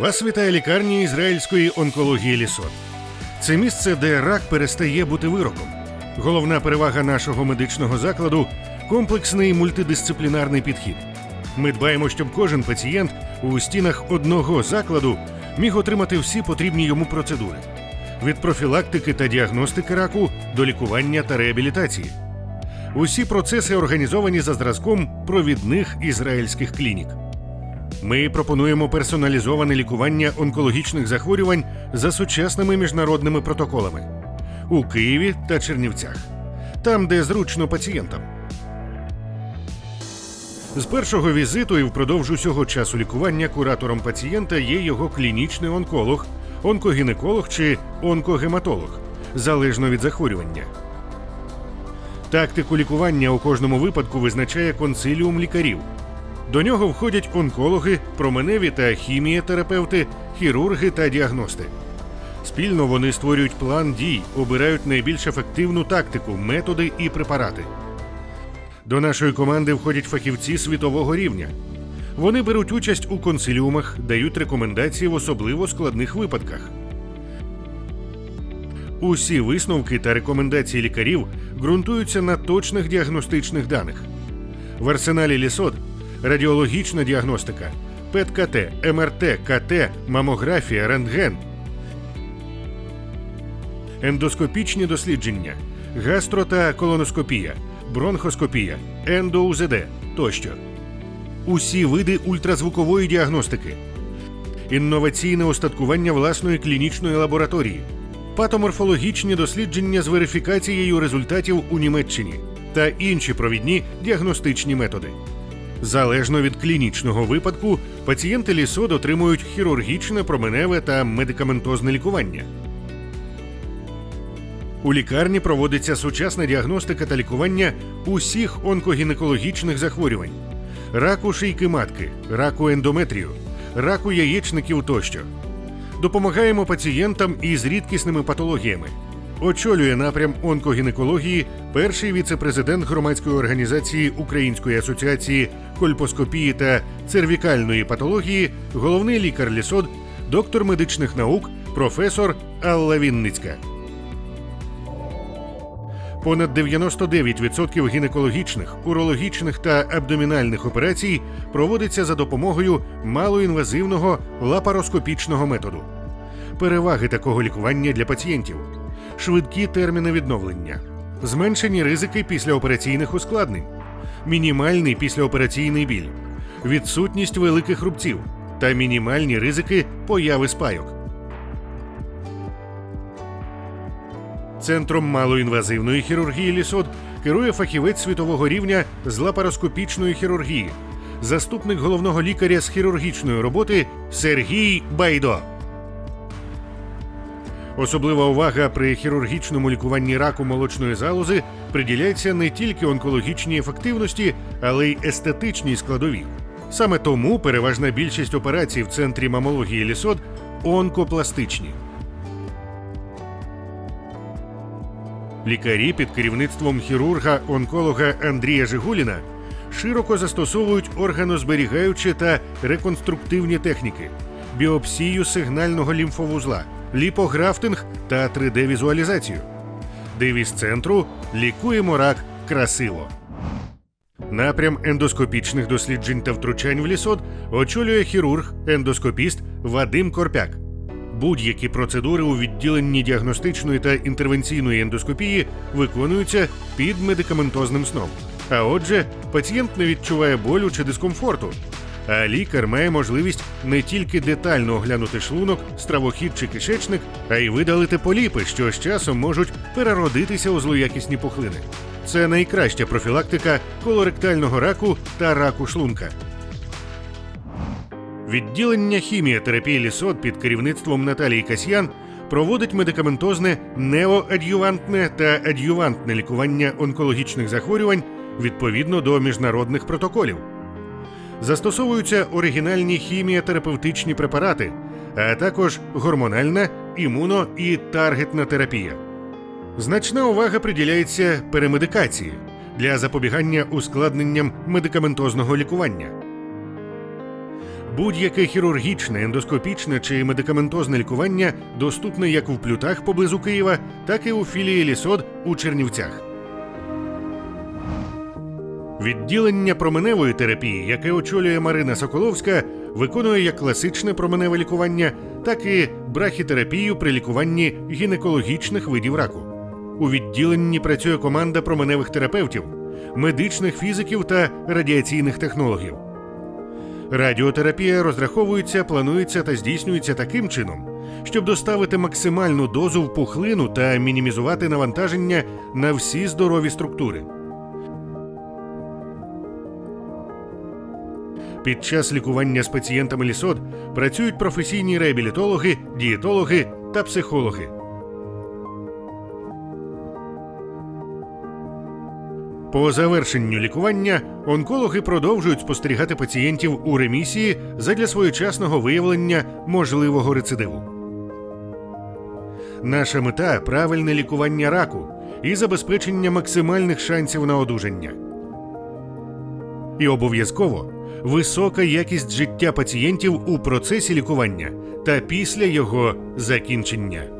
Вас вітає лікарня ізраїльської онкології Лісот. Це місце, де рак перестає бути вироком. Головна перевага нашого медичного закладу комплексний мультидисциплінарний підхід. Ми дбаємо, щоб кожен пацієнт у стінах одного закладу міг отримати всі потрібні йому процедури від профілактики та діагностики раку до лікування та реабілітації. Усі процеси організовані за зразком провідних ізраїльських клінік. Ми пропонуємо персоналізоване лікування онкологічних захворювань за сучасними міжнародними протоколами у Києві та Чернівцях, там, де зручно пацієнтам. З першого візиту і впродовж усього часу лікування куратором пацієнта є його клінічний онколог, онкогінеколог чи онкогематолог, залежно від захворювання. Тактику лікування у кожному випадку визначає консиліум лікарів. До нього входять онкологи, променеві та хімієтерапевти, хірурги та діагности. Спільно вони створюють план дій, обирають найбільш ефективну тактику, методи і препарати. До нашої команди входять фахівці світового рівня. Вони беруть участь у консиліумах, дають рекомендації в особливо складних випадках. Усі висновки та рекомендації лікарів ґрунтуються на точних діагностичних даних. В арсеналі лісот радіологічна діагностика, ПЕТ-КТ, МРТ, КТ, мамографія, рентген, ендоскопічні дослідження, гастро та колоноскопія, бронхоскопія, ендоУЗД тощо. Усі види ультразвукової діагностики, інноваційне устаткування власної клінічної лабораторії, патоморфологічні дослідження з верифікацією результатів у Німеччині та інші провідні діагностичні методи. Залежно від клінічного випадку, пацієнти лісод отримують хірургічне, променеве та медикаментозне лікування. У лікарні проводиться сучасна діагностика та лікування усіх онкогінекологічних захворювань: раку шийки матки, раку ендометрію, раку яєчників тощо. Допомагаємо пацієнтам із рідкісними патологіями. Очолює напрям онкогінекології перший віце-президент громадської організації Української асоціації кольпоскопії та цервікальної патології, головний лікар лісод, доктор медичних наук, професор Алла Вінницька. Понад 99% гінекологічних, урологічних та абдомінальних операцій проводиться за допомогою малоінвазивного лапароскопічного методу. Переваги такого лікування для пацієнтів: швидкі терміни відновлення, зменшені ризики післяопераційних ускладнень, мінімальний післяопераційний біль, відсутність великих рубців та мінімальні ризики появи спайок. Центром малоінвазивної хірургії лісот керує фахівець світового рівня з лапароскопічної хірургії, заступник головного лікаря з хірургічної роботи Сергій Байдо. Особлива увага при хірургічному лікуванні раку молочної залози приділяється не тільки онкологічній ефективності, але й естетичній складові. Саме тому переважна більшість операцій в центрі мамології лісот онкопластичні. Лікарі під керівництвом хірурга-онколога Андрія Жигуліна широко застосовують органозберігаючі та реконструктивні техніки, біопсію сигнального лімфовузла, ліпографтинг та 3D-візуалізацію. Девіз центру лікуємо рак красиво. Напрям ендоскопічних досліджень та втручань в лісот очолює хірург, ендоскопіст Вадим Корпяк. Будь-які процедури у відділенні діагностичної та інтервенційної ендоскопії виконуються під медикаментозним сном. А отже, пацієнт не відчуває болю чи дискомфорту. А лікар має можливість не тільки детально оглянути шлунок, стравохід чи кишечник, а й видалити поліпи, що з часом можуть переродитися у злоякісні пухлини. Це найкраща профілактика колоректального раку та раку шлунка. Відділення хіміотерапії лісот під керівництвом Наталії Касьян проводить медикаментозне неоадювантне та адювантне лікування онкологічних захворювань відповідно до міжнародних протоколів. Застосовуються оригінальні хіміотерапевтичні препарати, а також гормональна, імуно і таргетна терапія. Значна увага приділяється перемедикації для запобігання ускладненням медикаментозного лікування. Будь-яке хірургічне, ендоскопічне чи медикаментозне лікування доступне як в плютах поблизу Києва, так і у філії Лісод у Чернівцях. Відділення променевої терапії, яке очолює Марина Соколовська, виконує як класичне променеве лікування, так і брахітерапію при лікуванні гінекологічних видів раку. У відділенні працює команда променевих терапевтів, медичних фізиків та радіаційних технологів. Радіотерапія розраховується, планується та здійснюється таким чином, щоб доставити максимальну дозу в пухлину та мінімізувати навантаження на всі здорові структури. Під час лікування з пацієнтами лісод працюють професійні реабілітологи, дієтологи та психологи. По завершенню лікування онкологи продовжують спостерігати пацієнтів у ремісії задля своєчасного виявлення можливого рецидиву. Наша мета правильне лікування раку і забезпечення максимальних шансів на одужання. І обов'язково висока якість життя пацієнтів у процесі лікування та після його закінчення.